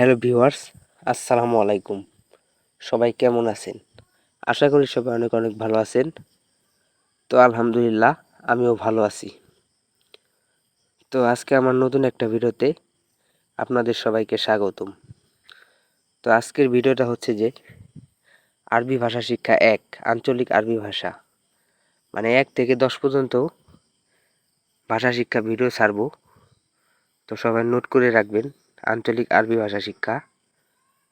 Hello viewers, আসসালামু আলাইকুম। সবাই কেমন আছেন? আশা করি সবাই অনেক অনেক ভালো আছেন। তো আলহামদুলিল্লাহ, আমিও ভালো আছি। তো আজকে আমার নতুন একটা ভিডিওতে আপনাদের সবাইকে স্বাগতম। তো আজকের ভিডিওটা হচ্ছে যে, আরবি ভাষা শিক্ষা এক, আঞ্চলিক আরবি ভাষা। মানে এক থেকে দশ পর্যন্ত ভাষা শিক্ষা ভিডিও ছাড়বো। তো সবাই নোট করে রাখবেন। আঞ্চলিক আরবি ভাষা শিক্ষা,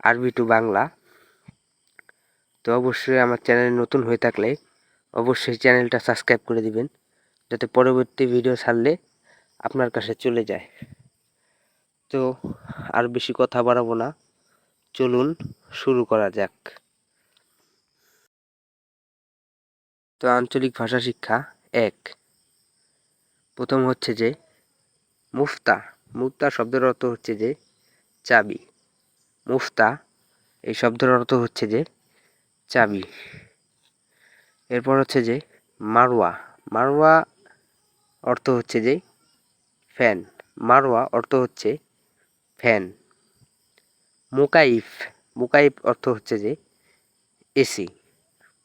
আরবি টু বাংলা। তো অবশ্যই আমার চ্যানেল নতুন হয়ে থাকলে অবশ্যই চ্যানেলটা সাবস্ক্রাইব করে দিবেন, যাতে পরবর্তী ভিডিও ছাড়লে আপনার কাছে চলে যায়। তো আর বেশি কথা বাড়াবো না, চলুন শুরু করা যাক। তো আঞ্চলিক ভাষা শিক্ষা এক। প্রথম হচ্ছে যে মুফতা। মুফতা শব্দের অর্থ হচ্ছে যে চাবি। মুফতা, এই শব্দের অর্থ হচ্ছে যে চাবি। এরপর হচ্ছে যে মারোয়া মারোয়া অর্থ হচ্ছে যে ফ্যান। মারোয়া অর্থ হচ্ছে ফ্যান। মুকাইফ। মুকাইফ অর্থ হচ্ছে যে এসি।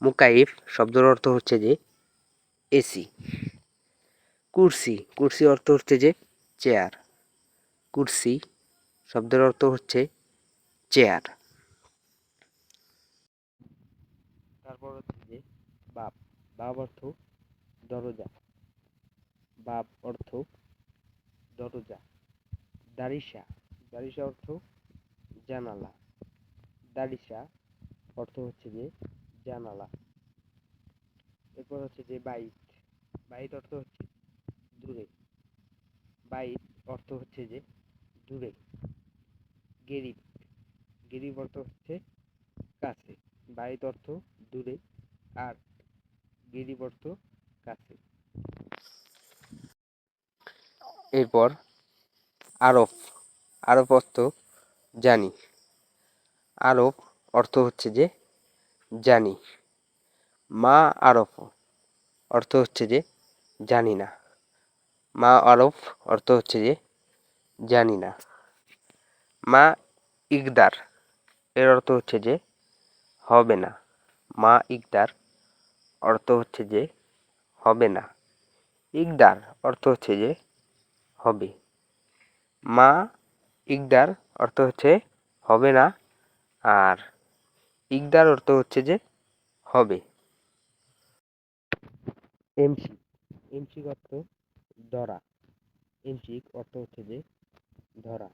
মুকাইফ শব্দের অর্থ হচ্ছে যে এসি। কুরসি। কুরসি অর্থ হচ্ছে যে চেয়ার। কুরসি, শব্দের অর্থ হচ্ছে চেয়ার তারপর হচ্ছে যে বাপ বাপ অর্থ দরজা বাপ অর্থ দরজা দারিসা দারিসা অর্থ জানালা দারিসা অর্থ হচ্ছে যে জানালা। এরপর হচ্ছে যে বাইট বাইট অর্থ হচ্ছে দূরে বাইট অর্থ হচ্ছে যে দূরে। গেরিব। গেরিব অর্থ হচ্ছে কাছে। বাইট অর্থ দূরে। আর গেরিব অর্থ কাছে। এরপর আরফ। আরফ অর্থ জানি। আরফ অর্থ হচ্ছে যে জানি। মা আরফ অর্থ হচ্ছে যে জানি না। মা আরফ অর্থ হচ্ছে যে জানি না। মা ইকদার, এর অর্থ হচ্ছে যে হবে না। মা ইকদার, অর্থ হচ্ছে যে হবে না। ইকদার, অর্থ হচ্ছে যে হবে। মা ইকদার, অর্থ হচ্ছে হবে না। আর ইকদার, অর্থ হচ্ছে যে হবে। এমসি এমসিক অর্থ ধরা। এমসিক অর্থ হচ্ছে যে ধরা।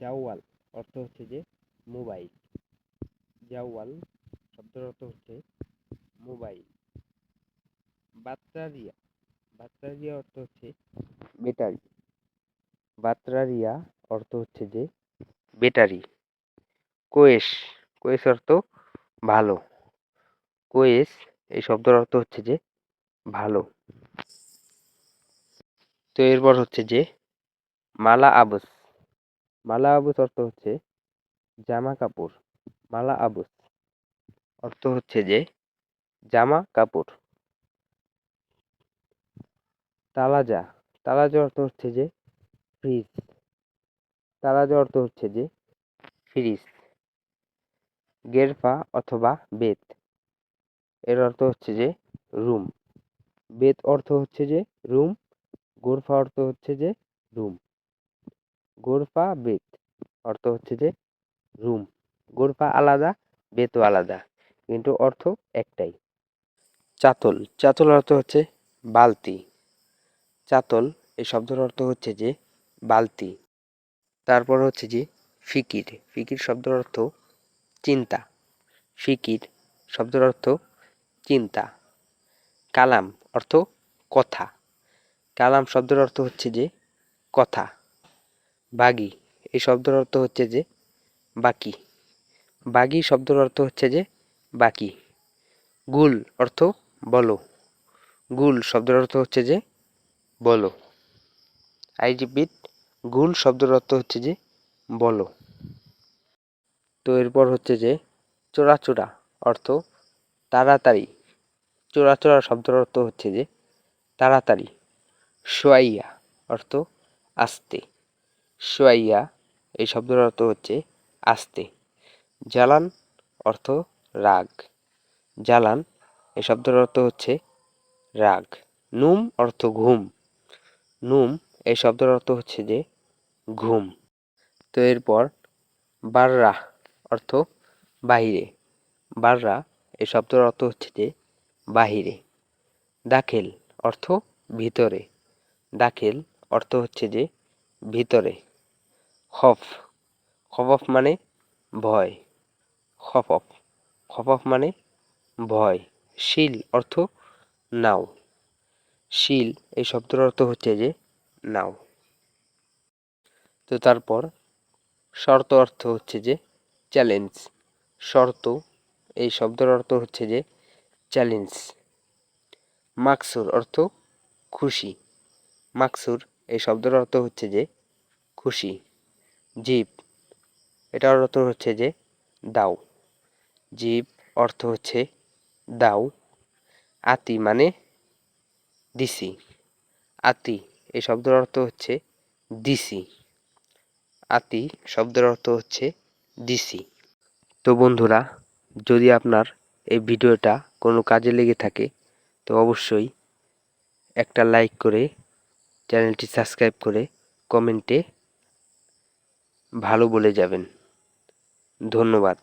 জাওয়াল অর্থ হচ্ছে যে মোবাইল। জাওয়াল শব্দের অর্থ হচ্ছে মোবাইল। বাত্রারিয়া। বাত্রারিয়া অর্থ হচ্ছে ব্যাটারি। বাত্রারিয়া অর্থ হচ্ছে যে ব্যাটারি। কোয়েস। কোয়েস অর্থ ভালো। কোয়েস এই শব্দের অর্থ হচ্ছে যে ভালো। তো এরপর হচ্ছে যে মালা আবস। মালা আবুস অর্থ হচ্ছে জামা কাপড়। মালা আবুস অর্থ হচ্ছে যে জামা কাপড়। তালাজা। তালাজা অর্থ হচ্ছে যে ফ্রিজ তালাজা অর্থ হচ্ছে যে ফ্রিজ গেরফা অথবা বেত। এর অর্থ হচ্ছে যে রুম বেত অর্থ হচ্ছে যে রুম গোরফা অর্থ হচ্ছে যে রুম গোরফা বেত। অর্থ হচ্ছে যে রুম। গোরফা আলাদা, বেতও আলাদা। কিন্তু অর্থ একটাই। চাতল। চাতল অর্থ হচ্ছে বালতি। চাতল এই শব্দের অর্থ হচ্ছে যে বালতি। তারপর হচ্ছে যে ফিকির। ফিকির শব্দের অর্থ চিন্তা। ফিকির শব্দের অর্থ চিন্তা। কালাম অর্থ কথা। কালাম শব্দের অর্থ হচ্ছে যে কথা। বাগি। এই শব্দের অর্থ হচ্ছে যে বাকি। বাগি শব্দের অর্থ হচ্ছে যে বাকি। গুল অর্থ বলো। গুল শব্দের অর্থ হচ্ছে যে বলো। আই রিপিট গুল শব্দের অর্থ হচ্ছে যে বলো। তো এরপর হচ্ছে যে চোরাচোরা অর্থ তাড়াতাড়ি। চোরাচোরা শব্দের অর্থ হচ্ছে যে তাড়াতাড়ি। সোয়াইয়া অর্থ আস্তে। সোয়াইয়া, এই শব্দের অর্থ হচ্ছে আস্তে। জ্বালান অর্থ রাগ। জ্বালান, এই শব্দের অর্থ হচ্ছে রাগ। নুম অর্থ ঘুম। নুম, এই শব্দের অর্থ হচ্ছে যে ঘুম। তো এরপর বাররা অর্থ বাহিরে। বাররা, এই শব্দের অর্থ হচ্ছে যে বাহিরে। দাখিল অর্থ ভিতরে। দাখিল অর্থ হচ্ছে যে ভিতরে। খফ, খফফ মানে ভয়। খফফ খফফ মানে ভয়। শিল অর্থ নাও। শিল, এই শব্দের অর্থ হচ্ছে যে নাও। তো তারপর শর্ত অর্থ হচ্ছে যে চ্যালেঞ্জ। শর্ত, এই শব্দের অর্থ হচ্ছে যে চ্যালেঞ্জ। মাকসুর অর্থ খুশি। মাকসুর, এই শব্দের অর্থ হচ্ছে যে খুশি। জীব। এটার অর্থ হচ্ছে যে দাও। জীব অর্থ হচ্ছে দাও। আতি মানে দিসি। আতি, এই শব্দের অর্থ হচ্ছে দিসি। আতি শব্দের অর্থ হচ্ছে দিসি। তো বন্ধুরা, যদি আপনার এই ভিডিওটা কোনো কাজে লেগে থাকে, তো অবশ্যই একটা লাইক করে চ্যানেলটি সাবস্ক্রাইব করে কমেন্টে ভালো বলে যাবেন। ধন্যবাদ।